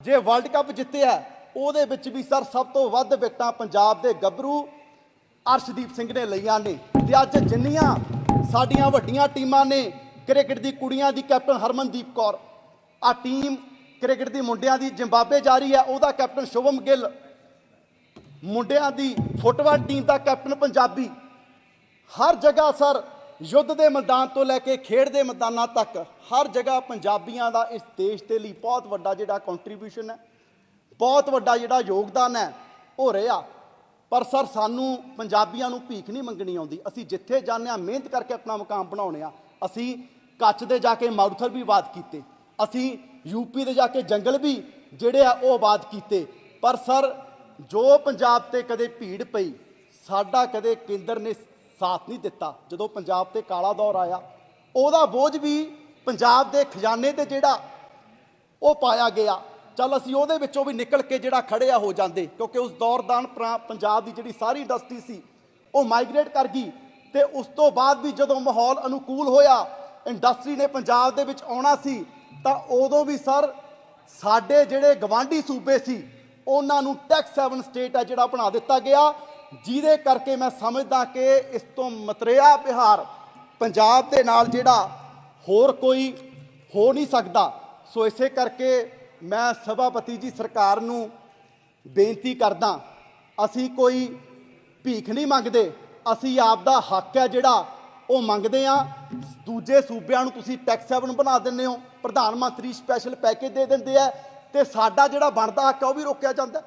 ਜੇ world cup ਜਿੱਤਿਆ, ਉਹਦੇ ਵਿੱਚ ਵੀ ਸਰ ਸਭ ਤੋਂ ਵੱਧ ਵਿਕਟਾਂ ਪੰਜਾਬ ਦੇ ਗੱਭਰੂ ਅਰਸ਼ਦੀਪ ਸਿੰਘ ਨੇ ਲਈਆਂ ਨੇ। ਤੇ ਅੱਜ ਜਿੰਨੀਆਂ ਸਾਡੀਆਂ ਵੱਡੀਆਂ ਟੀਮਾਂ ਨੇ, ਕ੍ਰਿਕਟ ਦੀ ਕੁੜੀਆਂ ਦੀ ਕੈਪਟਨ ਹਰਮਨਦੀਪ ਕੌਰ ਆ ਟੀਮ ਕ੍ਰਿਕਟ ਦੀ ਮੁੰਡਿਆਂ ਦੀ ਜ਼ਿੰਬਾਬਵੇ ਜਾ ਰਹੀ ਹੈ, ਉਹਦਾ ਕੈਪਟਨ ਸ਼ੁਭਮ ਗਿੱਲ, ਮੁੰਡਿਆਂ ਦੀ ਫੁੱਟਬਾਲ ਟੀਮ ਦਾ ਕੈਪਟਨ ਪੰਜਾਬੀ। ਹਰ ਜਗ੍ਹਾ ਸਰ ਯੁੱਧ ਦੇ ਮੈਦਾਨ ਤੋਂ ਲੈ ਕੇ ਖੇਡ ਦੇ ਮੈਦਾਨਾਂ ਤੱਕ ਹਰ ਜਗ੍ਹਾ ਪੰਜਾਬੀਆਂ ਦਾ ਇਸ ਦੇਸ਼ ਦੇ ਲਈ ਬਹੁਤ ਵੱਡਾ ਜਿਹੜਾ ਕੰਟਰੀਬਿਊਸ਼ਨ ਹੈ, ਬਹੁਤ ਵੱਡਾ ਜਿਹੜਾ ਯੋਗਦਾਨ ਹੈ ਹੋ ਰਿਹਾ। ਪਰ ਸਰ, ਸਾਨੂੰ ਪੰਜਾਬੀਆਂ ਨੂੰ ਭੀਖ ਨਹੀਂ ਮੰਗਣੀ ਆਉਂਦੀ। ਅਸੀਂ ਜਿੱਥੇ ਜਾਂਦੇ ਹਾਂ, ਮਿਹਨਤ ਕਰਕੇ ਆਪਣਾ ਮੁਕਾਮ ਬਣਾਉਣੇ ਆ ਅਸੀਂ ਕੱਚ ਦੇ ਜਾ ਕੇ ਮਾਰੂਥਲ ਵੀ ਆਬਾਦ ਕੀਤੇ। ਅਸੀਂ ਯੂਪੀ ਦੇ ਜਾ ਕੇ ਜੰਗਲ ਵੀ ਜਿਹੜੇ ਆ, ਉਹ ਆਬਾਦ ਕੀਤੇ। ਪਰ ਸਰ, ਜੋ ਪੰਜਾਬ ਤੇ ਕਦੇ ਭੀੜ ਪਈ, ਸਾਡਾ ਕਦੇ ਕੇਂਦਰ ਨੇ ਸਾਥ ਨਹੀਂ ਦਿੱਤਾ। ਜਦੋਂ ਪੰਜਾਬ ਤੇ ਕਾਲਾ ਦੌਰ ਆਇਆ, ਉਹਦਾ ਬੋਝ ਵੀ ਪੰਜਾਬ ਦੇ ਖਜ਼ਾਨੇ ਤੇ ਜਿਹੜਾ ਉਹ ਪਾਇਆ ਗਿਆ। ਚੱਲ ਅਸੀਂ ਉਹਦੇ ਵਿੱਚੋਂ ਵੀ ਨਿਕਲ ਕੇ ਜਿਹੜਾ ਖੜਿਆ ਹੋ ਜਾਂਦੇ, ਕਿਉਂਕਿ ਉਸ ਦੌਰਦਾਨ ਪ੍ਰਾ- ਪੰਜਾਬ ਦੀ ਜਿਹੜੀ ਸਾਰੀ ਇੰਡਸਟਰੀ ਸੀ, ਉਹ ਮਾਈਗ੍ਰੇਟ ਕਰ ਗਈ ਤੇ ਉਸ ਤੋਂ ਬਾਅਦ ਵੀ ਜਦੋਂ ਮਾਹੌਲ ਅਨੁਕੂਲ ਹੋਇਆ ਇੰਡਸਟਰੀ ਨੇ ਪੰਜਾਬ ਦੇ ਵਿੱਚ ਆਉਣਾ ਸੀ, ਤਾਂ ਉਦੋਂ ਵੀ ਸਰ ਸਾਡੇ ਜਿਹੜੇ ਗਵਾਂਢੀ ਸੂਬੇ ਸੀ, ਉਹਨਾਂ ਨੂੰ ਟੈਕਸ 7 ਸਟੇਟ ਹੈ ਜਿਹੜਾ ਬਣਾ ਦਿੱਤਾ ਗਿਆ। ਜਿਹਦੇ ਕਰਕੇ ਮੈਂ ਸਮਝਦਾ ਕਿ ਇਸ ਤੋਂ ਮਤਰਿਆ ਬਿਹਾਰ ਪੰਜਾਬ ਦੇ ਨਾਲ ਜਿਹੜਾ ਹੋਰ ਕੋਈ ਹੋ ਨਹੀਂ ਸਕਦਾ। ਸੋ ਇਸੇ ਕਰਕੇ ਮੈਂ ਸਭਾਪਤੀ ਜੀ ਸਰਕਾਰ ਨੂੰ ਬੇਨਤੀ ਕਰਦਾ, ਅਸੀਂ ਕੋਈ ਭੀਖ ਨਹੀਂ ਮੰਗਦੇ, ਅਸੀਂ ਆਪ ਦਾ ਹੱਕ ਹੈ ਜਿਹੜਾ ਉਹ ਮੰਗਦੇ ਆ ਦੂਜੇ ਸੂਬਿਆਂ ਨੂੰ ਤੁਸੀਂ ਟੈਕਸ ਹੈਵਨ ਬਣਾ ਦਿੰਦੇ ਹੋ, ਪ੍ਰਧਾਨ ਮੰਤਰੀ ਸਪੈਸ਼ਲ ਪੈਕੇਜ ਦੇ ਦਿੰਦੇ ਆ ਤੇ ਸਾਡਾ ਜਿਹੜਾ ਬਣਦਾ ਹੱਕ ਹੈ ਉਹ ਵੀ ਰੋਕਿਆ ਜਾਂਦਾ।